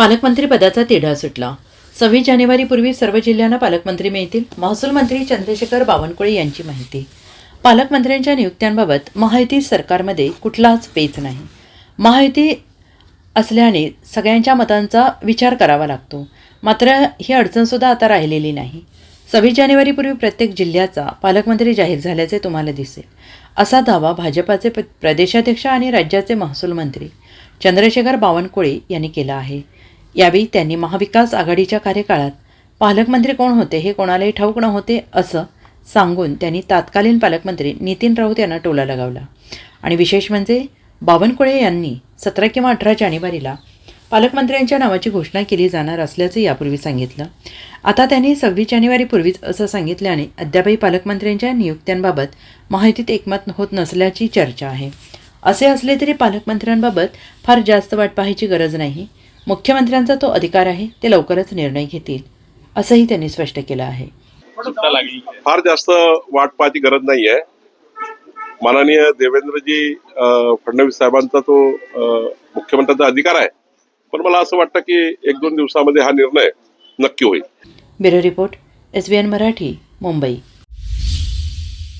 पालकमंत्री पदाचा तिढा सुटला. सव्वीस जानेवारीपूर्वी सर्व जिल्ह्यांना पालकमंत्री मिळतील. महसूल मंत्री चंद्रशेखर बावनकुळे यांची माहिती. पालकमंत्र्यांच्या नियुक्त्यांबाबत महायुती सरकारमध्ये कुठलाच पेच नाही. महायुती असल्याने सगळ्यांच्या मतांचा विचार करावा लागतो. मात्र ही अडचणसुद्धा आता राहिलेली नाही. सव्वीस जानेवारीपूर्वी प्रत्येक जिल्ह्याचा पालकमंत्री जाहीर झाल्याचे तुम्हाला दिसेल. असा दावा भाजपाचे प्रदेशाध्यक्ष आणि राज्याचे महसूल मंत्री चंद्रशेखर बावनकुळे यांनी केला आहे. यावेळी त्यांनी महाविकास आघाडीच्या कार्यकाळात पालकमंत्री कोण होते हे कोणालाही ठाऊक नव्हते असं सांगून त्यांनी तात्कालीन पालकमंत्री नितीन राऊत यांना टोला लगावला. आणि विशेष म्हणजे बावनकुळे यांनी सतरा किंवा अठरा जानेवारीला पालकमंत्र्यांच्या नावाची घोषणा केली जाणार असल्याचं यापूर्वी सांगितलं. आता त्यांनी सव्वीस जानेवारीपूर्वीच असं सांगितल्याने अद्यापही पालकमंत्र्यांच्या नियुक्त्यांबाबत माहितीत एकमत होत नसल्याची चर्चा आहे. असे असले तरी पालकमंत्र्यांबाबत फार जास्त वाट पाहायची गरज नाही. मुख्यमंत्र्यांचा तो अधिकार आहे ते लवकरच निर्णय घेतील असंही त्यांनी स्पष्ट केलं आहे. फार जास्त वाट पाहायची गरज नाही आहे. माननीय देवेंद्रजी फडणवीस साहेबांचा तो मुख्यमंत्र्यांचा अधिकार आहे. पण मला असं वाटतं की एक दोन दिवसामध्ये हा निर्णय नक्की होईल. Bureau report S B N Marathi Mumbai.